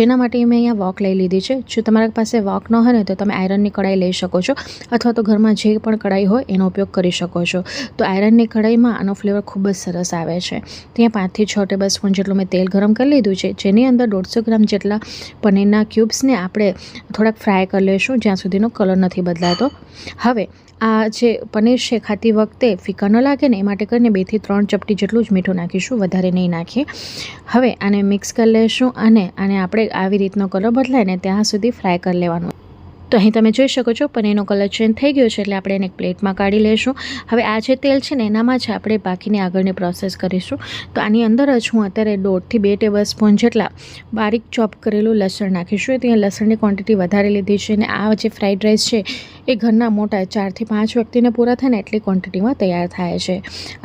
જેના માટે મેં અહીંયા વોક લઈ લીધી છે. જો તમારા પાસે વોક ન હોય ને, તો તમે આયરનની કઢાઈ લઈ શકો છો, અથવા તો ઘરમાં જે પણ કઢાઈ હોય, એનો ઉપયોગ કરી શકો છો. તો આયરનની કઢાઈમાં આનો ફ્લેવર ખૂબ જ સરસ આવે છે. ત્યાં પાંચથી છ ટેબલ સ્પૂન જેટલું મેં તેલ ગરમ કરી લીધું છે. જેની અંદર દોઢસો ગ્રામ જેટલા પનીરના ક્યુબ્સને આપણે થોડાક ફ્રાય કરી લઈશું, જ્યાં સુધીનો કલર નથી બદલાતો. હવે આ જે પનીર છે ખાતી વખતે ફીકા ન લાગે ને, એ માટે કરીને બેથી ત્રણ ચપટી જેટલું જ મીઠું નાખીશું, વધારે નહીં નાખીએ. હવે આને મિક્સ કરી લઈશું અને આને આપણે આવી રીતનો કલર બદલાય ને, ત્યાં સુધી ફ્રાય કરી લેવાનું. તો અહીં તમે જોઈ શકો છો, પનીરનો કલર ચેન્જ થઈ ગયો છે એટલે આપણે એને એક પ્લેટમાં કાઢી લઈશું હવે આ જે તેલ છે ને, એનામાં જ આપણે બાકીની આગળની પ્રોસેસ કરીશું. તો આની અંદર જ હું અત્યારે દોઢથી બે ટેબલ સ્પૂન જેટલા બારીક ચોપ કરેલું લસણ નાખીશું. ત્યાં લસણની ક્વોન્ટિટી વધારે લીધી છે અને આ જે ફ્રાઈડ રાઈસ છે એ ઘરના મોટા ચારથી પાંચ વ્યક્તિને પૂરા થાય ને એટલી ક્વોન્ટિટીમાં તૈયાર થાય છે.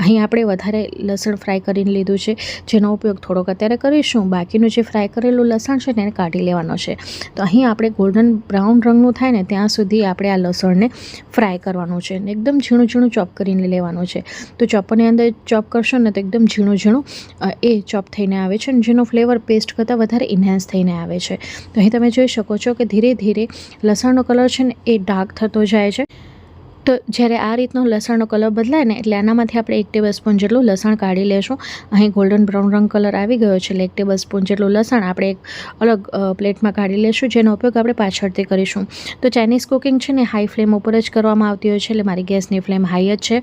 અહીં આપણે વધારે લસણ ફ્રાય કરીને લીધું છે, જેનો ઉપયોગ થોડોક અત્યારે કરીશું. બાકીનું જે ફ્રાય કરેલું લસણ છે ને એને કાઢી લેવાનો છે. તો અહીં આપણે ગોલ્ડન બ્રાઉન રંગનું થાય ને ત્યાં સુધી આપણે આ લસણને ફ્રાય કરવાનું છે ને એકદમ ઝીણું ઝીણું ચોપ કરીને લેવાનું છે. તો ચોપરની અંદર ચોપ કરશો ને તો એકદમ ઝીણું ઝીણું એ ચોપ થઈને આવે છે અને જેનો ફ્લેવર પેસ્ટ કરતાં વધારે ઇન્હાન્સ થઈને આવે છે. તો અહીં તમે જોઈ શકો છો કે ધીરે ધીરે લસણનો કલર છે ને એ ડાર્ક થતો જાય છે. તો જ્યારે આ રીતનો લસણનો કલર બદલાય ને એટલે આનામાંથી આપણે એક ટેબલ સ્પૂન જેટલું લસણ કાઢી લેશું. અહીં ગોલ્ડન બ્રાઉન રંગ કલર આવી ગયો છે એટલે એક ટેબલ સ્પૂન જેટલું લસણ આપણે એક અલગ પ્લેટમાં કાઢી લેશું, જેનો ઉપયોગ આપણે પાછળથી કરીશું. તો ચાઇનીઝ કુકિંગ છે ને હાઈ ફ્લેમ ઉપર જ કરવામાં આવતી હોય છે એટલે મારી ગેસની ફ્લેમ હાઈ જ છે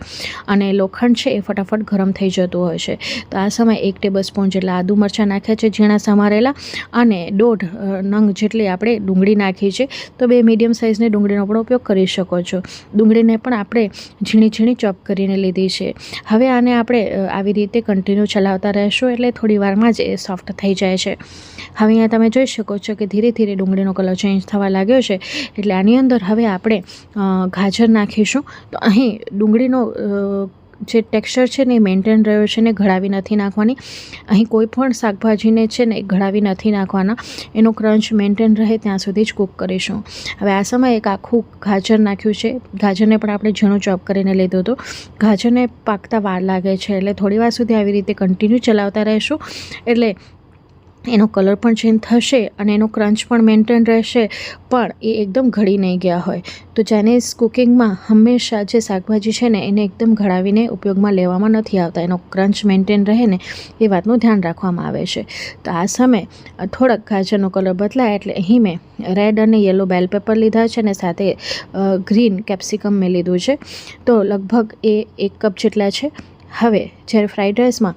અને લોખંડ છે એ ફટાફટ ગરમ થઈ જતું હોય છે. તો આ સમયે એક ટેબલ સ્પૂન જેટલા આદુ મરચાં નાખ્યા છે ઝીણા સમારેલા અને દોઢ નંગ જેટલી આપણે ડુંગળી નાખી છે. તો બે મીડિયમ સાઇઝની ડુંગળીનો પણ ઉપયોગ કરી શકો છો. ડુંગળીને પણ આપણે ઝીણી ઝીણી ચોપ કરીને લીધી છે. હવે આને આપણે આવી રીતે કન્ટિન્યુ ચલાવતા રહેશું એટલે થોડી વારમાં જ એ સોફ્ટ થઈ જાય છે. હવે અહીંયા તમે જોઈ શકો છો કે ધીરે ધીરે ડુંગળીનો કલર ચેન્જ થવા લાગ્યો છે. એટલે આની અંદર હવે આપણે ગાજર નાખીશું. તો અહીં ડુંગળીનો જે ટેક્સચર છે ને એ મેન્ટેન રહ્યો છે ને ઘડાવી નથી નાખવાની. અહીં કોઈ પણ શાકભાજીને છે ને એ ઘડાવી નથી નાખવાના. એનો ક્રંચ મેન્ટેન રહે ત્યાં સુધી જ કૂક કરીશું. હવે આ સમયે એક આખું ગાજર નાખ્યું છે. ગાજરને પણ આપણે ઝીણું ચોપ કરીને લીધું હતું ગાજરને પાકતા વાર લાગે છે એટલે થોડી વાર સુધી આવી રીતે કન્ટિન્યુ ચલાવતા રહેશું. એટલે એનો કલર પણ ચેન્જ થશે અને એનો ક્રંચ પણ મેન્ટેન રહેશે, પણ એ એકદમ ઘડી નહીં ગયા હોય. તો ચાઇનીઝ કુકિંગમાં હંમેશા જે શાકભાજી છે ને, એને એકદમ ઘડાવીને ઉપયોગમાં લેવામાં નથી આવતા. એનો ક્રંચ મેન્ટેન રહે ને, એ વાતનું ધ્યાન રાખવામાં આવે છે. તો આ સમયે થોડાક ગાજરનો કલર બદલાય એટલે અહીં મેં રેડ અને યલો બેલ પેપર લીધા છે અને સાથે ગ્રીન કેપ્સિકમ મેં લીધું છે. તો લગભગ એ એક કપ જેટલા છે. હવે જ્યારે ફ્રાઈડ રાઈસમાં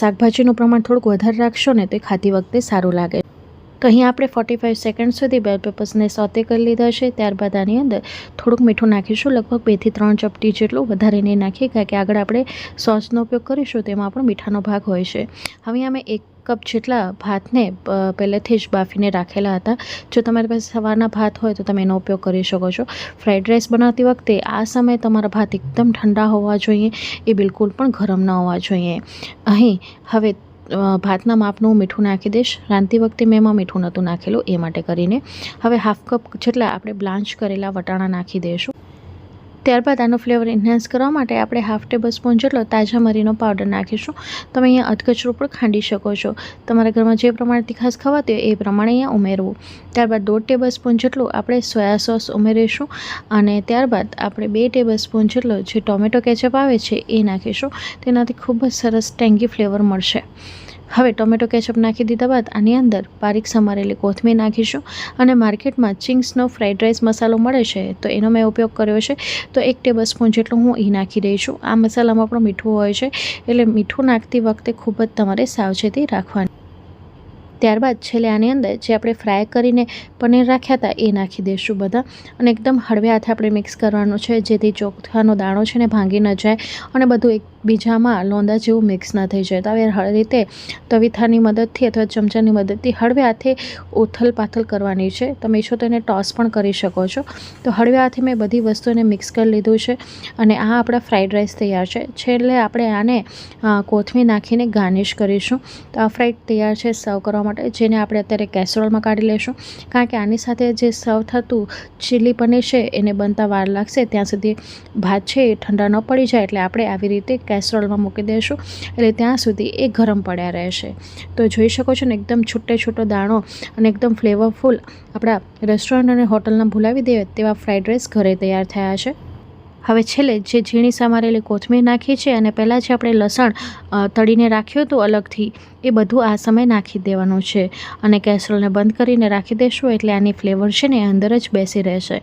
શાકભાજીનું પ્રમાણ થોડુંક વધારે રાખશો ને તો ખાતી વખતે સારું લાગે. તો અહીં આપણે ફોર્ટી ફાઇવ સેકન્ડ સુધી બેલ પેપર્સને સોતે કરી લીધા છે. ત્યારબાદ આની અંદર થોડુંક મીઠું નાખીશું, લગભગ બેથી ત્રણ ચપટી જેટલું વધારે નહીં નાખીએ, કારણ કે આગળ આપણે સોસનો ઉપયોગ કરીશું, તેમાં પણ મીઠાનો ભાગ હોય છે. હવે અમે એક કપ જેટલા ભાતને પહેલેથી જ બાફીને રાખેલા હતા. જો તમારી પાસે સવારના ભાત હોય તો તમે એનો ઉપયોગ કરી શકો છો. ફ્રાઈડ રાઈસ બનાવતી વખતે આ સમયે તમારા ભાત એકદમ ઠંડા હોવા જોઈએ. એ બિલકુલ પણ ગરમ ન હોવા જોઈએ. અહીં હવે ભાતના માપનું મીઠું નાખી દઈશ. રાંધતી વખતે મેં એમાં મીઠું નહોતું નાખેલું એ માટે કરીને. હવે હાફ કપ જેટલા આપણે બ્લાન્ચ કરેલા વટાણા નાખી દઈશું. ત્યારબાદ આનો ફ્લેવર એન્હાન્સ કરવા માટે આપણે હાફ ટેબલ સ્પૂન જેટલો તાજા મરીનો પાવડર નાખીશું. તમે અહીંયા અધકચરું પણ ખાંડી શકો છો. તમારા ઘરમાં જે પ્રમાણે તીખાસ ખવાતી હોય એ પ્રમાણે અહીંયા ઉમેરવું. ત્યારબાદ દોઢ ટેબલ સ્પૂન જેટલું આપણે સોયા સોસ ઉમેરીશું અને ત્યારબાદ આપણે બે ટેબલ સ્પૂન જેટલો જે ટોમેટો કેચઅપ આવે છે એ નાખીશું. તેનાથી ખૂબ જ સરસ ટેંગી ફ્લેવર મળશે. હવે ટોમેટો કેચઅપ નાખી દીધા બાદ આની અંદર બારીક સમારેલી કોથમીર નાખીશું અને માર્કેટમાં ચિંગ્સનો ફ્રાઈડ રાઈસ મસાલો મળે છે, તો એનો મેં ઉપયોગ કર્યો છે. તો એક ટેબલ સ્પૂન જેટલું હું એ નાખી દઈ છું. આ મસાલામાં પણ મીઠું હોય છે, એટલે મીઠું નાખતી વખતે ખૂબ જ તમારે સાવચેતી રાખવાની ત્યારબાદ છેલ્લે આની અંદર જે આપણે ફ્રાય કરીને પનીર રાખ્યા હતા, એ નાખી દઈશું બધા. અને એકદમ હળવે હાથે આપણે મિક્સ કરવાનું છે, જેથી ચોખાનો દાણો છે ને ભાંગી ન જાય અને બધું એકબીજામાં લોંદા જેવું મિક્સ ના થઈ જાય. તો આવી રીતે તવીથાની મદદથી અથવા ચમચાની મદદથી હળવે હાથે ઉથલ પાથલ કરવાની છે. તમે ઈચ્છો તો એને ટોસ પણ કરી શકો છો. તો હળવે હાથે મેં બધી વસ્તુને મિક્સ કરી લીધું છે અને આ આપણા ફ્રાઈડ રાઈસ તૈયાર છે. છેલ્લે આપણે આને કોથમીર નાખીને ગાર્નિશ કરીશું. તો આ ફ્રાઈડ તૈયાર છે સર્વ કરવા માટે જેને આપણે અત્યારે કેસરોલમાં કાઢી લેશું. કારણ કે આની સાથે જે સર્વ થતું ચીલી પનીર છે, એને બનતા વાર લાગશે. ત્યાં સુધી ભાત છે એ ઠંડા ન પડી જાય એટલે આપણે આવી રીતે કેસરોલમાં મૂકી દઈશું એટલે ત્યાં સુધી એ ગરમ પડ્યા રહેશે. તો જોઈ શકો છો ને, એકદમ છૂટે છૂટો દાણો અને એકદમ ફ્લેવરફુલ આપણા રેસ્ટોરન્ટ અને હોટલના ભૂલાવી દે તેવા ફ્રાઈડ રાઈસ ઘરે તૈયાર થયા છે. હવે છેલ્લે જે ઝીણી સમારેલી કોથમીર નાખી છે અને પહેલાં જે આપણે લસણ તળીને રાખ્યું હતું અલગથી, એ બધું આ સમય નાખી દેવાનું છે. અને કેસરોલને બંધ કરીને રાખી દઈશું એટલે આની ફ્લેવર છે ને અંદર જ બેસી રહેશે.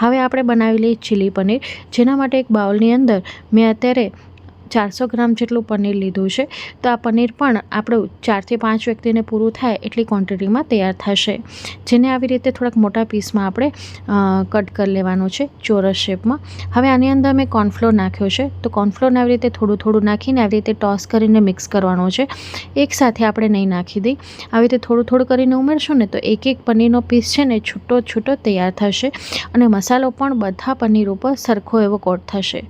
હવે આપણે બનાવેલી ચીલી પનીર, જેના માટે એક બાઉલની અંદર મેં અત્યારે ચારસો ગ્રામ જેટલું પનીર લીધું છે, તો આ પનીર પણ આપણું ચારથી પાંચ વ્યક્તિને પૂરું થાય એટલી ક્વોન્ટિટીમાં તૈયાર થશે. જેને આવી રીતે થોડાક મોટા પીસમાં આપણે કટ કરી લેવાનું છે ચોરસ શેપમાં. હવે આની અંદર મેં કોર્નફ્લોર નાખ્યો છે, તો કોર્નફ્લોરને આવી રીતે થોડું થોડું નાખીને આવી રીતે ટોસ કરીને મિક્સ કરવાનો છે. એકસાથે આપણે નહીં નાખી દઈ. આવી રીતે થોડું થોડું કરીને ઉમેરશું ને તો એક એક પનીરનો પીસ છે ને છૂટો છૂટો તૈયાર થશે અને મસાલો પણ બધા પનીર ઉપર સરખો એવો કોટ થશે.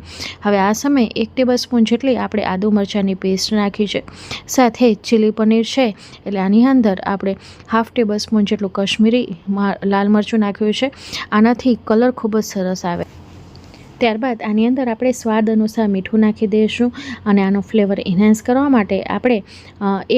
હવે આ સમયે એક ટેબલ સ્પૂન જેટલી આપણે આદુ મરચાંની પેસ્ટ નાખી છે, સાથે ચીલી પનીર છે, એટલે આની અંદર આપણે હાફ ટેબલ સ્પૂન જેટલું કશ્મીરી લાલ મરચું નાખ્યું છે, આનાથી કલર ખૂબ જ સરસ આવે. ત્યારબાદ આની અંદર આપણે સ્વાદ અનુસાર મીઠું નાખી દઈશું અને આનો ફ્લેવર એન્હાન્સ કરવા માટે આપણે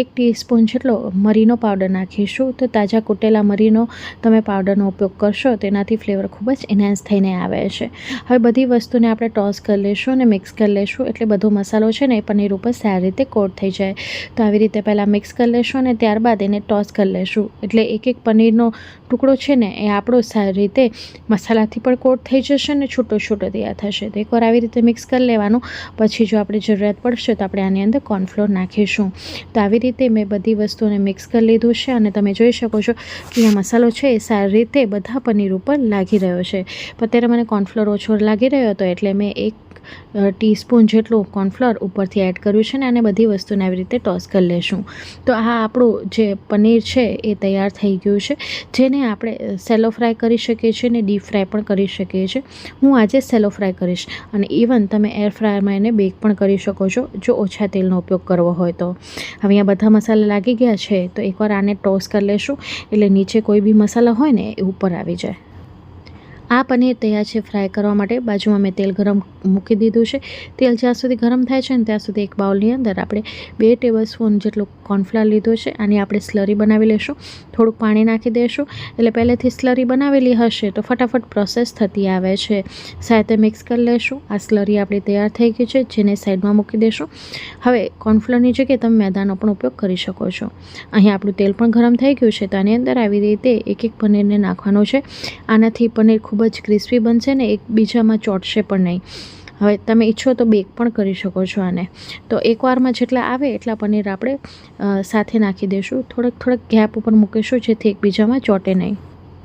એક ટીસ્પૂન જેટલો મરીનો પાવડર નાખીશું. તો તાજા કૂટેલા મરીનો તમે પાવડરનો ઉપયોગ કરશો, તેનાથી ફ્લેવર ખૂબ જ એન્હાન્સ થઈને આવે છે. હવે બધી વસ્તુને આપણે ટોસ કરી લઈશું અને મિક્સ કરી લઈશું. એટલે બધો મસાલો છે ને એ પનીર ઉપર સારી રીતે કોટ થઈ જાય. તો આવી રીતે પહેલાં મિક્સ કરી લઈશું અને ત્યારબાદ એને ટોસ કરી લઈશું. એટલે એક એક પનીરનો ટુકડો છે ને એ આપણો સારી રીતે મસાલાથી પણ કોટ થઈ જશે ને છૂટો છૂટો તૈયાર થશે. તો એકવાર આવી રીતે મિક્સ કરી લેવાનું. પછી જો આપણે જરૂરિયાત પડશે તો આપણે આની અંદર કોર્નફ્લોર નાખીશું. તો આવી રીતે મેં બધી વસ્તુઓને મિક્સ કરી લીધું છે અને તમે જોઈ શકો છો કે આ મસાલો છે એ સારી રીતે બધા પનીર ઉપર લાગી રહ્યો છે. અત્યારે મને કોર્નફ્લોર ઓછો લાગી રહ્યો હતો એટલે મેં એક ટીસ્પૂન જેટલું કોર્નફ્લોર ઉપરથી એડ કર્યું છે ને અને બધી વસ્તુને આવી રીતે ટોસ કરી લેશું. તો આ આપણું જે પનીર છે એ તૈયાર થઈ ગયું છે. જેને આપણે સેલો ફ્રાય કરી શકીએ છીએ ને ડીપ ફ્રાય પણ કરી શકીએ છીએ. હું આજે સેલો ફ્રાય કરીશ અને ઇવન તમે એર ફ્રાયરમાં એને બેક પણ કરી શકો છો, જો ઓછા તેલનો ઉપયોગ કરવો હોય તો. હવે અહીંયા બધા મસાલા લાગી ગયા છે, તો એકવાર આને ટોસ કરી લેશું. એટલે નીચે કોઈ બી મસાલા હોય ને એ ઉપર આવી જાય. આ પનીર તૈયાર છે ફ્રાય કરવા માટે. બાજુમાં મેં તેલ ગરમ મૂકી દીધું છે. તેલ જ્યાં સુધી ગરમ થાય છે ને ત્યાં સુધી એક બાઉલની અંદર આપણે બે ટેબલ સ્પૂન જેટલું કોર્નફ્લાર લીધો છે. આની આપણે સ્લરી બનાવી લઈશું થોડુંક પાણી નાખી દઈશું એટલે પહેલેથી સ્લરી બનાવેલી હશે તો ફટાફટ પ્રોસેસ થતી આવે છે. સાથે મિક્સ કરી લઈશું આ સ્લરી આપણી તૈયાર થઈ ગઈ છે, જેને સાઈડમાં મૂકી દેશું. હવે કોર્નફ્લરની જગ્યાએ તમે મેદાનો પણ ઉપયોગ કરી શકો છો. અહીં આપણું તેલ પણ ગરમ થઈ ગયું છે તો આની અંદર આવી રીતે એક એક પનીરને નાખવાનું છે. આનાથી પનીર ખૂબ જ ક્રિસ્પી બનશે ને એકબીજામાં ચોંટશે પણ નહીં. હવે તમે ઈચ્છો તો બેક પણ કરી શકો છો આને. તો એકવારમાં જેટલા આવે એટલા પનીર આપણે સાથે નાખી દઈશું થોડોક થોડોક ગેપ ઉપર મૂકીશું જેથી એકબીજામાં ચોંટે નહીં.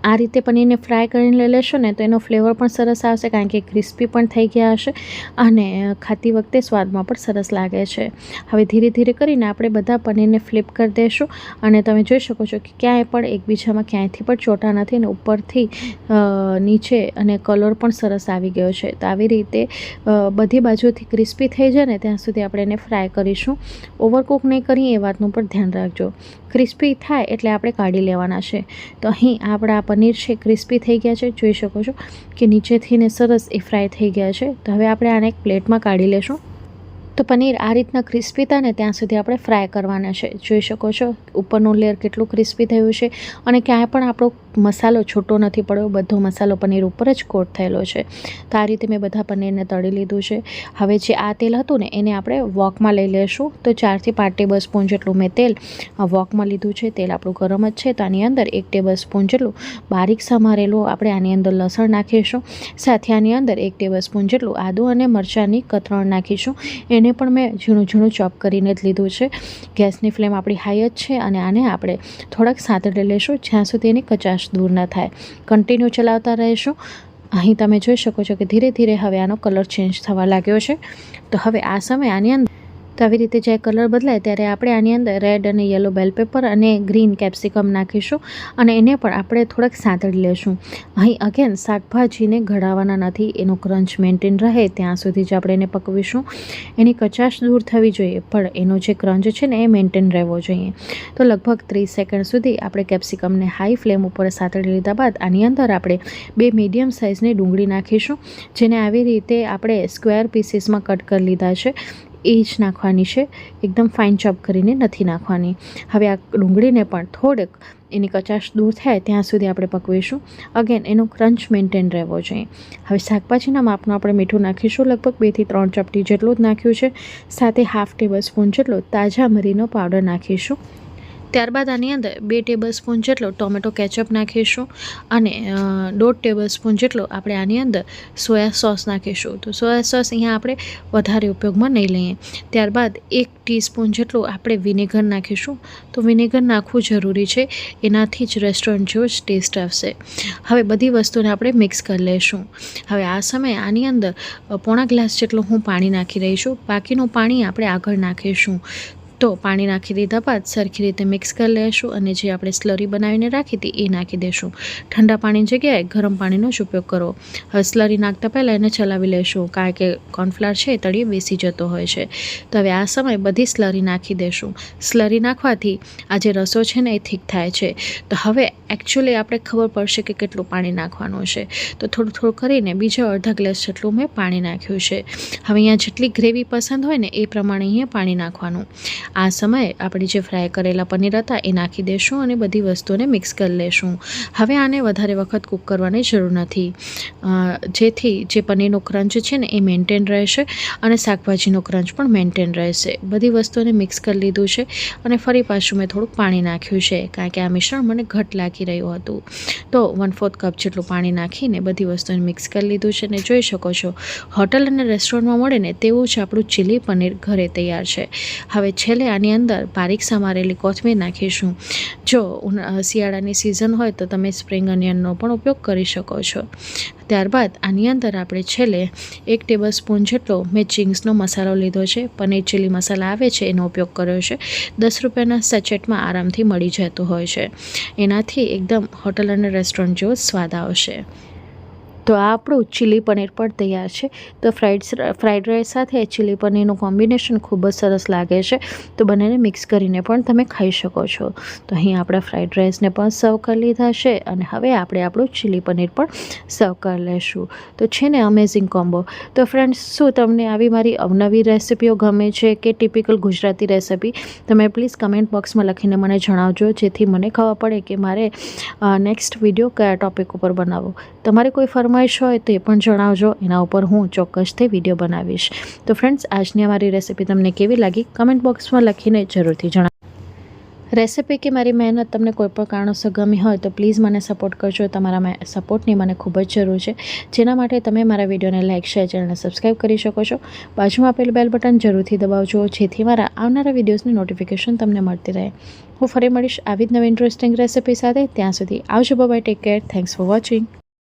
આ રીતે પનીરને ફ્રાય કરીને લઈ લેશો ને તો એનો ફ્લેવર પણ સરસ આવશે કારણ કે ક્રિસ્પી પણ થઈ ગયા હશે અને ખાતી વખતે સ્વાદમાં પણ સરસ લાગે છે. હવે ધીરે ધીરે કરીને આપણે બધા પનીરને ફ્લિપ કરી દઈશું અને તમે જોઈ શકો છો કે ક્યાંય પણ એકબીજામાં ક્યાંયથી પણ ચોટા નથી ને ઉપરથી નીચે અને કલર પણ સરસ આવી ગયો છે. તો આવી રીતે બધી બાજુથી ક્રિસ્પી થઈ જાય ને ત્યાં સુધી આપણે એને ફ્રાય કરીશું. ઓવરકુક નહીં કરીએ એ વાતનું પણ ધ્યાન રાખજો. ક્રિસ્પી થાય એટલે આપણે કાઢી લેવાના છે. તો અહીં આપણા પનીર છે ક્રિસ્પી થઈ ગયા છે. જોઈ શકો છો કે નીચેથી ને સરસ એ ફ્રાય થઈ ગયા છે. તો હવે આપણે આને એક પ્લેટમાં કાઢી લેશું. તો પનીર આ રીતના ક્રિસ્પી થાય ને ત્યાં સુધી આપણે ફ્રાય કરવાના છે. જોઈ શકો છો ઉપરનું લેયર કેટલું ક્રિસ્પી થયું છે અને ક્યાંય પણ આપણો મસાલો છૂટો નથી પડ્યો. બધો મસાલો પનીર ઉપર જ કોટ થયેલો છે. તો આ રીતે મેં બધા પનીરને તળી લીધું છે. હવે જે આ તેલ હતું ને એને આપણે વોકમાં લઈ લેશું. તો ચારથી પાંચ ટેબલ સ્પૂન જેટલું મેં તેલ વોકમાં લીધું છે. તેલ આપણું ગરમ જ છે. તો આની અંદર એક ટેબલ સ્પૂન જેટલું બારીક સમારેલું આપણે આની અંદર લસણ નાખીશું. સાથે આની અંદર એક ટેબલ સ્પૂન જેટલું આદું અને મરચાંની કતરણ નાખીશું. એને પણ મેં ઝીણું ઝીણું ચોપ કરીને જ લીધું છે. ગેસની ફ્લેમ આપણી હાઈ જ છે અને આને આપણે થોડાક સાતડે લઈશું જ્યાં સુધી એની કચાશ દૂર ન થાય. કન્ટિન્યુ ચલાવતા રહીશું. અહીં તમે જોઈ શકો છો કે ધીરે ધીરે હવે આનો કલર ચેન્જ થવા લાગ્યો છે. તો હવે આ સમયે આની અંદર તો આવી રીતે જ્યારે કલર બદલાય ત્યારે આપણે આની અંદર રેડ અને યલો બેલ પેપર અને ગ્રીન કેપ્સિકમ નાખીશું અને એને પણ આપણે થોડાક સાંતળી લેશું. અહીં અગેન શાકભાજીને ઘડાવાના નથી, એનો ક્રંચ મેન્ટેન રહે ત્યાં સુધી જ આપણે એને પકવીશું. એની કચાશ દૂર થવી જોઈએ, પણ એનો જે ક્રંચ છે ને એ મેન્ટેન રહેવો જોઈએ. તો લગભગ ત્રીસ સેકન્ડ સુધી આપણે કેપ્સિકમને હાઈ ફ્લેમ ઉપર સાતળી લીધા બાદ આની અંદર આપણે બે મીડિયમ સાઇઝની ડુંગળી નાખીશું, જેને આવી રીતે આપણે સ્ક્વેર પીસીસમાં કટ કરી લીધા છે. એ જ નાખવાની છે. એકદમ ફાઇન ચોપ કરીને નથી નાખવાની. હવે આ ડુંગળીને પણ થોડેક એની કચાશ દૂર થાય ત્યાં સુધી આપણે પકવીશું. અગેન એનો ક્રંચ મેન્ટેન રહેવો જોઈએ. હવે શાકભાજીના માપનું આપણે મીઠું નાખીશું લગભગ બેથી ત્રણ ચપટી જેટલું જ નાખ્યું છે. સાથે હાફ ટેબલ સ્પૂન જેટલો તાજા મરીનો પાવડર નાખીશું. ત્યારબાદ આની અંદર બે ટેબલ સ્પૂન જેટલો ટોમેટો કેચઅપ નાખીશું અને દોઢ ટેબલ સ્પૂન જેટલો આપણે આની અંદર સોયા સોસ નાખીશું. તો સોયા સોસ અહીંયા આપણે વધારે ઉપયોગમાં નહીં લઈએ. ત્યારબાદ એક ટીસ્પૂન જેટલું આપણે વિનેગર નાખીશું. તો વિનેગર નાખવું જરૂરી છે. એનાથી જ રેસ્ટોરન્ટ જેવો જ ટેસ્ટ આવશે. હવે બધી વસ્તુને આપણે મિક્સ કરી લઈશું. હવે આ સમયે આની અંદર પોણા ગ્લાસ જેટલું હું પાણી નાખી રહી છું. બાકીનું પાણી આપણે આગળ નાખીશું. તો પાણી નાખી દીધા બાદ સરખી રીતે મિક્સ કરી લઈશું અને જે આપણે સ્લરી બનાવીને રાખી હતી એ નાખી દઈશું ઠંડા પાણી જગ્યાએ ગરમ પાણીનો જ ઉપયોગ કરો. હવે સ્લરી નાખતા પહેલાં એને ચલાવી લઈશું કારણ કે કોર્નફ્લાવર છે એ તળીએ બેસી જતો હોય છે. તો હવે આ સમયે બધી સ્લરી નાખી દઈશું સ્લરી નાખવાથી આ જે રસો છે ને એ થીક થાય છે. તો હવે એકચ્યુઅલી આપણે ખબર પડશે કે કેટલું પાણી નાખવાનું છે. તો થોડું થોડું કરીને બીજા અડધા ગ્લાસ જેટલું મેં પાણી નાખ્યું છે. હવે અહીંયા જેટલી ગ્રેવી પસંદ હોય ને એ પ્રમાણે અહીંયા પાણી નાખવાનું. આ સમયે આપણે જે ફ્રાય કરેલા પનીર હતા એ નાખી દઈશું અને બધી વસ્તુઓને મિક્સ કરી લેશું. હવે આને વધારે વખત કૂક કરવાની જરૂર નથી. જેથી જે પનીરનો ક્રંચ છે ને એ મેન્ટેન રહેશે અને શાકભાજીનો ક્રંચ પણ મેન્ટેન રહેશે. બધી વસ્તુઓને મિક્સ કરી લીધું છે અને ફરી પાછું મેં થોડુંક પાણી નાખ્યું છે કારણ કે આ મિશ્રણ મને ઘટ લાગી રહ્યું હતું. તો વન ફોર્થ કપ જેટલું પાણી નાખીને બધી વસ્તુને મિક્સ કરી લીધું છે ને જોઈ શકો છો હોટલ અને રેસ્ટોરન્ટમાં મળે ને તેવું જ આપણું ચીલી પનીર ઘરે તૈયાર છે. હવે છેલ્લે આની અંદર બારીક સમારેલી કોથમીર નાખીશું. જો શિયાળાની સિઝન હોય તો તમે સ્પ્રિંગ અનિયનનો પણ ઉપયોગ કરી શકો છો. ત્યારબાદ આની અંદર આપણે છેલ્લે એક ટેબલ સ્પૂન જેટલો મેં ચિંગ્સનો મસાલો લીધો છે, પનીર ચીલી મસાલા આવે છે એનો ઉપયોગ કર્યો છે. દસ રૂપિયાના સચેટમાં આરામથી મળી જતો હોય છે. એનાથી એકદમ હોટલ અને રેસ્ટોરન્ટ જેવો સ્વાદ આવશે. તો આ આપણું ચીલી પનીર પણ તૈયાર છે. તો ફ્રાઈડ ફ્રાઈડ રાઈસ સાથે ચીલી પનીરનું કોમ્બિનેશન ખૂબ જ સરસ લાગે છે. તો બંનેને મિક્સ કરીને પણ તમે ખાઈ શકો છો. તો અહીં આપણા ફ્રાઈડ રાઈસને પણ સર્વ કરી લીધા છે અને હવે આપણે આપણું ચીલી પનીર પણ સર્વ કરી લેશું. તો છે ને અમેઝિંગ કોમ્બો તો ફ્રેન્ડ્સ શું તમને આવી મારી અવનવી રેસિપીઓ ગમે છે કે ટિપિકલ ગુજરાતી રેસિપી? તમે પ્લીઝ કમેન્ટ બોક્સમાં લખીને મને જણાવજો, જેથી મને ખબર પડે કે મારે નેક્સ્ટ વીડિયો કયા ટોપિક ઉપર બનાવવો. તમારે કોઈ ફરમાઈશ હોય તો એ પણ જણાવજો. એના ઉપર હું ચોક્કસથી વીડિયો બનાવીશ. તો ફ્રેન્ડ્સ આજની અમારી રેસિપી તમને કેવી લાગી? કમેન્ટ બોક્સમાં લખીને જરૂરથી જણાવો રેસિપી કે મારી મહેનત તમને કોઈ પણ કારણોસર ગમી હોય તો પ્લીઝ મને સપોર્ટ કરજો. તમારા સપોર્ટની મને ખૂબ જ જરૂર છે. જેના માટે તમે મારા વિડીયોને લાઇક શેર ચેનલને સબસ્ક્રાઈબ કરી શકો છો. બાજુમાં આપેલ બેલ બટન જરૂરથી દબાવજો, જેથી મારા આવનારા વિડીયોઝની નોટિફિકેશન તમને મળતી રહે. હું ફરી મળીશ આવી જ નવી ઇન્ટરેસ્ટિંગ રેસિપી સાથે. ત્યાં સુધી આવજો bye take care thanks for watching